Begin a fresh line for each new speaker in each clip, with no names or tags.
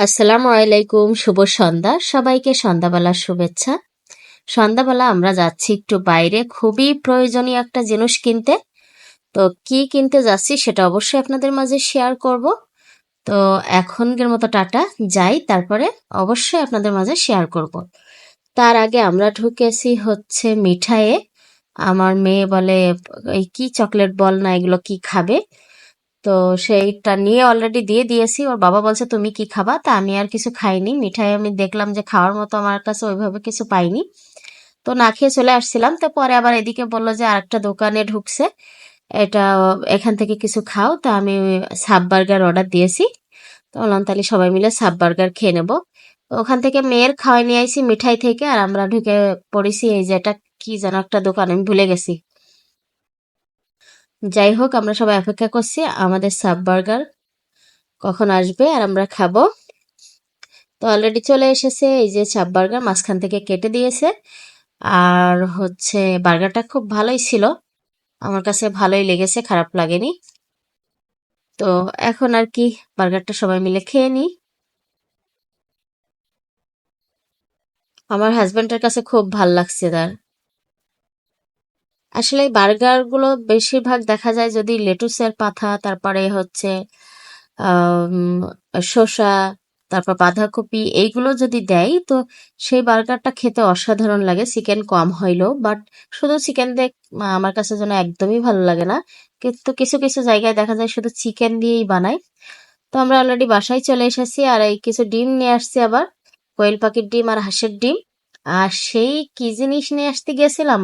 আসসালামু আলাইকুম, শুভ সন্ধ্যা। সবাইকে সন্ধ্যাবেলার শুভেচ্ছা। সন্ধ্যাবেলা আমরা যাচ্ছি একটু বাইরে। খুবই প্রয়োজনীয় একটা জিনিস কিনতে। তো কি কিনতে যাচ্ছি সেটা অবশ্যই আপনাদের মাঝে শেয়ার করব। তো এখনকার মতো টাটা, যাই। তারপরে অবশ্যই আপনাদের মাঝে শেয়ার করব। তার আগে আমরা ঢুকেছি হচ্ছে মিঠাইয়ে। আমার মেয়ে বলে, এই কি চকলেট বল না, এগুলো কি খাবে? তো সেইটা নিয়ে অলরেডি দিয়ে দিয়েছি। ওর বাবা বলছে, তুমি কি খাবা? তা আমি আর কিছু খাইনি। মিঠাই আমি দেখলাম যে খাওয়ার মতো আমার কাছে ওইভাবে কিছু পাইনি। তো না খেয়ে চলে আসছিলাম। তো পরে আবার এদিকে বলল যে আরেকটা দোকানে ঢুকছে। এটা এখান থেকে কিছু খাও। তা আমি সাব বার্গার অর্ডার দিয়েছি। তো বললাম, তাহলে সবাই মিলে সাব বার্গার খেয়ে নেব। ওখান থেকে মেয়ের খাওয়াই নিয়ে আইছি মিঠাই থেকে। আর আমরা ঢুকে পড়েছি এই যে এটা কি যেন একটা দোকান, আমি ভুলে গেছি। যাই হোক আমরা সবাই অপেক্ষা করছি, আমাদের সাব বার্গার কখন আসবে আর আমরা খাব। তো অলরেডি চলে এসেছে এই যে সাব বার্গার, মাঝখান থেকে কেটে দিয়েছে। আর হচ্ছে বার্গারটা খুব ভালোই ছিল। আমার কাছে ভালোই লেগেছে, খারাপ লাগেনি। তো এখন আর কি, বার্গারটা সবাই মিলে খেয়ে নিই। আমার হাজব্যান্ডের কাছে খুব ভালো লাগছে তার। আসলে বার্গারগুলো বেশিরভাগ দেখা যায় যদি লেটুসের পাতা, তারপরে হচ্ছে শসা, তারপর বাঁধাকপি এইগুলো যদি দেয়, তো সেই বার্গারটা খেতে অসাধারণ লাগে। চিকেন কম হইলেও, বাট শুধু চিকেন দিয়ে আমার কাছে যেন একদমই ভালো লাগে না। কিন্তু কিছু কিছু জায়গায় দেখা যায় শুধু চিকেন দিয়েই বানায়। তো আমরা অলরেডি বাসায় চলে এসেছি, আর এই কিছু ডিম নিয়ে আসছি আবার। কোয়েল পাখির ডিম আর হাঁসের ডিম। আর সেই কি জিনিস নিয়ে আসতে গেছিলাম?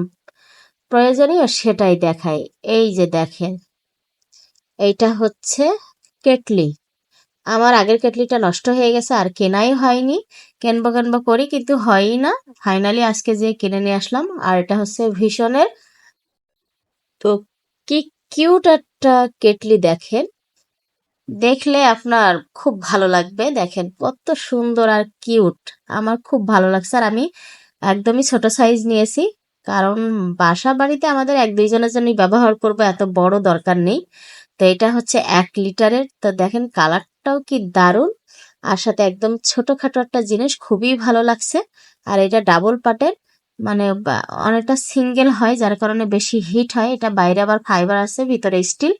প্রয়োজনীয় সেটাই দেখাই। এই যে দেখেন, এইটা হচ্ছে কেটলি। আমার আগের কেটলিটা নষ্ট হয়ে গেছে, আর কেনাই হয়নি। কেনবো কেনবো করি, কিন্তু হয়ই না। ফাইনালি আজকে যে কিনে নিয়ে আসলাম, আর এটা হচ্ছে ভীষণের তো কি কিউট একটা কেটলি দেখেন। দেখলে আপনার খুব ভালো লাগবে। দেখেন কত সুন্দর আর কিউট আমার খুব ভালো লাগছে, আর আমি একদমই ছোট সাইজ নিয়েছি। কারণ বাসা বাড়িতে আমাদের এক দুইজনের জন্যই ব্যবহার করব, এত বড় দরকার নেই। তো এটা হচ্ছে এক লিটারের, তো দেখেন কালারটাও কি দারুণ। আর সাথে একদম ছোটখাটো একটা জিনিস খুবই ভালো লাগছে। আর এটা ডাবল পাটের মানে অনেকটা সিঙ্গেল হয়, যার কারণে বেশি হিট হয়। এটা বাইরে আবার ফাইবার আছে, ভিতরে স্টিল।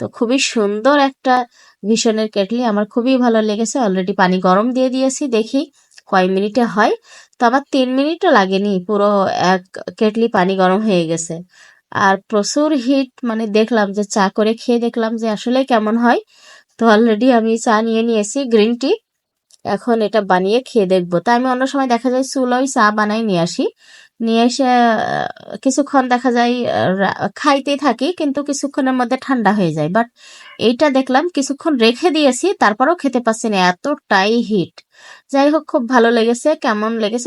তো খুবই সুন্দর একটা ভীষণের কেটলি, আমার খুবই ভালো লেগেছে। অলরেডি পানি গরম দিয়ে দিয়েছি, দেখি কয় মিনিটে হয়। তো আমার তিন মিনিটও লাগেনি, পুরো এক কেটলি পানি গরম হয়ে গেছে। আর প্রচুর হিট মানে দেখলাম যে চা করে খেয়ে দেখলাম যে আসলে কেমন হয়। তো অলরেডি আমি চা নিয়ে নিয়েছি গ্রিন টি এখন এটা বানিয়ে খেয়ে দেখব। তাই আমি অন্য সময় দেখা যায় চুলোয় চা বানাই নিয়ে আসি। নিয়ে এসে কিছুক্ষণ দেখা যায় খাইতেই থাকি, কিন্তু কিছুক্ষণের মধ্যে ঠান্ডা হয়ে যায়। বাট এইটা দেখলাম, কিছুক্ষণ রেখে দিয়েছি, তারপরেও খেতে পারছি না, এতটাই হিট যাই হোক, খুব ভালো লেগেছে, কেমন লেগেছে